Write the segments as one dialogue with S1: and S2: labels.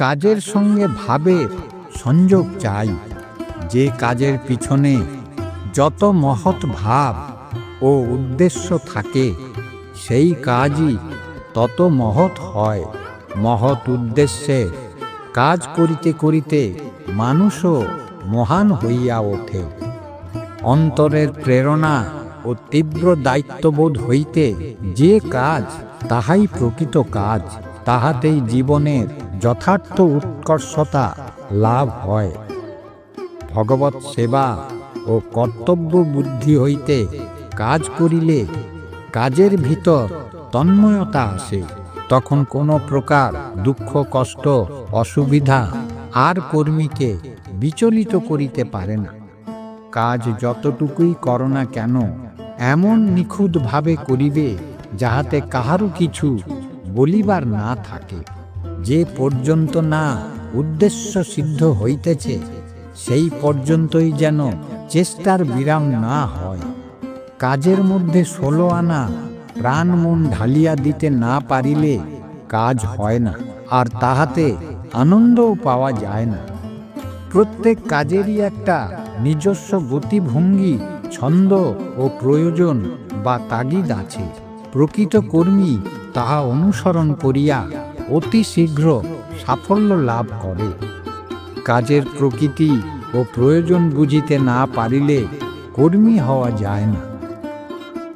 S1: কাজের সঙ্গে ভাবের সংযোগ চাই। যে কাজের পিছনে যত মহৎ ভাব ও উদ্দেশ্য থাকে, সেই কাজই তত মহৎ হয়। মহৎ উদ্দেশ্যে কাজ করিতে করিতে মানুষও মহান হইয়া ওঠে। অন্তরের প্রেরণা ও তীব্র দায়িত্ববোধ হইতে যে কাজ, তাহাই প্রকৃত কাজ। তাহাতেই জীবনের যথার্থ উৎকর্ষতা লাভ হয়। ভগবত সেবা ও কর্তব্য বুদ্ধি হইতে কাজ করিলে কাজের ভিতর তন্ময়তা আসে। তখন কোনো প্রকার দুঃখ, কষ্ট, অসুবিধা আর কর্মীকে বিচলিত করিতে পারে না। কাজ যতটুকুই করো না কেন, এমন নিখুঁতভাবে করিবে যাহাতে কাহারও কিছু বলিবার না থাকে। যে পর্যন্ত না উদ্দেশ্য সিদ্ধ হইতেছে, সেই পর্যন্তই যেন চেষ্টার বিরাম না হয়। কাজের মধ্যে ষোলো আনা প্রাণ মন ঢালিয়া দিতে না পারিলে কাজ হয় না, আর তাহাতে আনন্দও পাওয়া যায় না। প্রত্যেক কাজেরই একটা নিজস্ব গতিভঙ্গি, ছন্দ ও প্রয়োজন বা তাগিদ আছে। প্রকৃত কর্মী তাহা অনুসরণ করিয়া অতি শীঘ্র সাফল্য লাভ করে। কাজের প্রকৃতি ও প্রয়োজন বুঝিতে না পারিলে কর্মী হওয়া যায় না।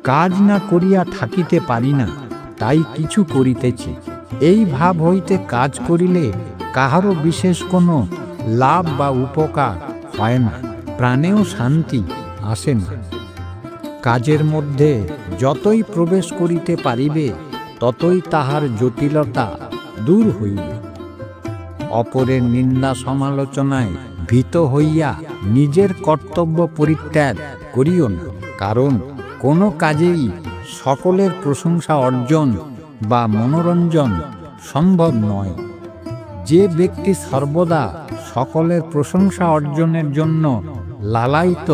S1: কাজ না করিয়া থাকিতে পারি না, তাই কিছু করিতেছি। এই ভাব হইতে কাজ করিলে কাহারও বিশেষ কোনো লাভ বা উপকার হয় না। প্রাণেও শান্তি আসে না। কাজের মধ্যে যতই প্রবেশ করিতে পারিবে, ততই তাহার জটিলতা দূর হইবে। অপরের নিন্দা সমালোচনায় ভীত হইয়া নিজের কর্তব্য পরিত্যাগ করিও না, কারণ কোনো কাজেই সকলের প্রশংসা অর্জন বা মনোরঞ্জন সম্ভব নয়। যে ব্যক্তি সর্বদা সকলের প্রশংসা অর্জনের জন্য লালায়িত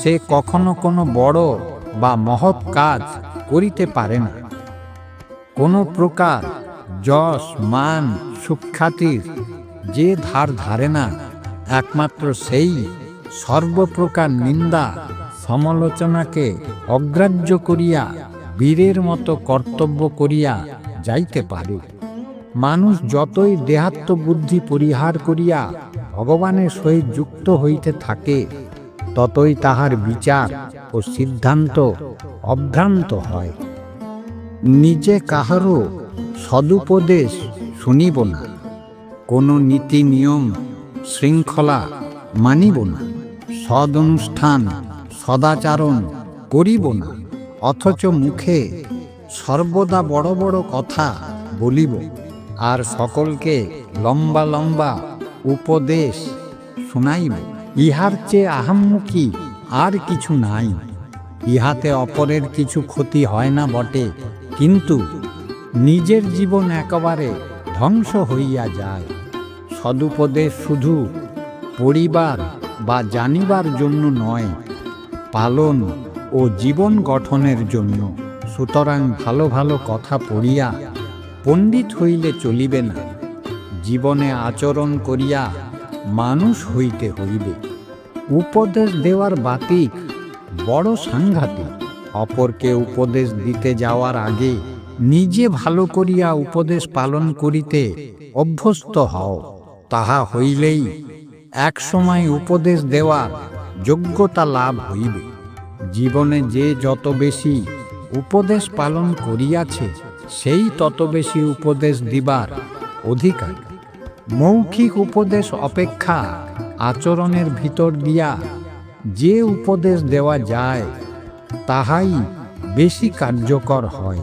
S1: সে কখনো কোনো বড় বা মহৎ কাজ করিতে পারে না। কোনো প্রকার যশ, মান, সুখ্যাতির যে ধার ধারে না, একমাত্র সেই সর্বপ্রকার নিন্দা সমালোচনাকে অগ্রাহ্য করিয়া বীরের মতো কর্তব্য করিয়া যাইতে পারে। মানুষ যতই দেহাত্ম বুদ্ধি পরিহার করিয়া ভগবানের সহিত যুক্ত হইতে থাকে ততই তাহার বিচার ও সিদ্ধান্ত অভ্রান্ত হয়। নিজে কাহারও সদুপদেশ শুনিব না। কোনো নীতি নিয়ম শৃঙ্খলা মানিব না। সদ অনুষ্ঠান সদাচারণ করিব না। অথচ মুখে সর্বদা বড় বড় কথা বলিব। আর সকলকে লম্বা লম্বা উপদেশ শুনাইব। ইহার চেয়ে আহাম্মুখী আর কিছু নাই। ইহাতে অপরের কিছু ক্ষতি হয় না বটে, কিন্তু নিজের জীবন একেবারে ধ্বংস হইয়া যায়। সদুপদেশ শুধু পরিবার বা জানিবার জন্য নয়, পালন ও জীবন গঠনের জন্য। সুতরাং ভালো ভালো কথা পড়িয়া পণ্ডিত হইলে চলিবে না। জীবনে আচরণ করিয়া মানুষ হইতে হইবে। উপদেশ দেওয়ার বাতিক বড় সাংঘাতিক। অপরকে উপদেশ দিতে যাওয়ার আগে নিজে ভালো করিয়া উপদেশ পালন করিতে অভ্যস্ত হও। তাহা হইলেই এক সময় উপদেশ দেওয়ার যোগ্যতা লাভ হইবে। জীবনে যে যত বেশি উপদেশ পালন করিয়াছে, সেই তত বেশি উপদেশ দিবার অধিকার। মৌখিক উপদেশ অপেক্ষা আচরণের ভিতর দিয়া যে উপদেশ দেওয়া যায়, তাহাই বেশি কার্যকর হয়।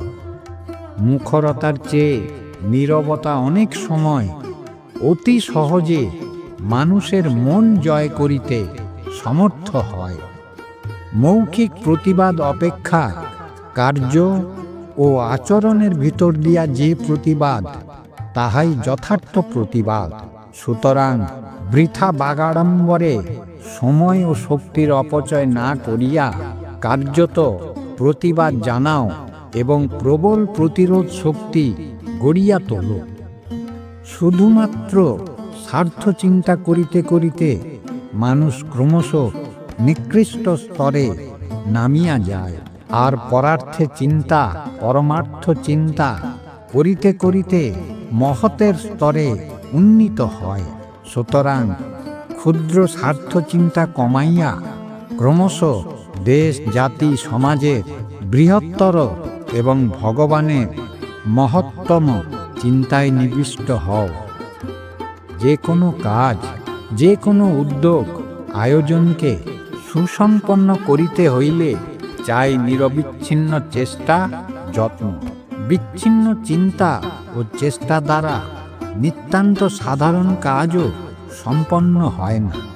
S1: মুখরতার চেয়ে নীরবতা অনেক সময় অতি সহজে মানুষের মন জয় করিতে সমর্থ হয়। মৌখিক প্রতিবাদ অপেক্ষা কার্য ও আচরণের ভিতর দিয়া যে প্রতিবাদ তাহাই যথার্থ প্রতিবাদ। সুতরাং বৃথা বাগাড়ম্বরে সময় ও শক্তির অপচয় না করিয়া কার্যত প্রতিবাদ জানাও এবং প্রবল প্রতিরোধ শক্তি গড়িয়া তোলো। শুধুমাত্র স্বার্থ চিন্তা করিতে করিতে মানুষ ক্রমশ নিকৃষ্ট স্তরে নামিয়া যায়। আর পরার্থে চিন্তা, পরমার্থ চিন্তা করিতে করিতে মহতের স্তরে উন্নীত হয়। সুতরাং ক্ষুদ্র স্বার্থ চিন্তা কমাইয়া ক্রমশ দেশ, জাতি সমাজের বৃহত্তর এবং ভগবানের মহত্তম চিন্তায় নিবিষ্ট হও। যে কোনো কাজ, যে কোনো উদ্যোগ আয়োজনকে সুসম্পন্ন করিতে হইলে চাই নিরবিচ্ছিন্ন চেষ্টা, যত্ন। বিচ্ছিন্ন চিন্তা ও চেষ্টা দ্বারা নিতান্ত সাধারণ কাজও সম্পন্ন হয় না।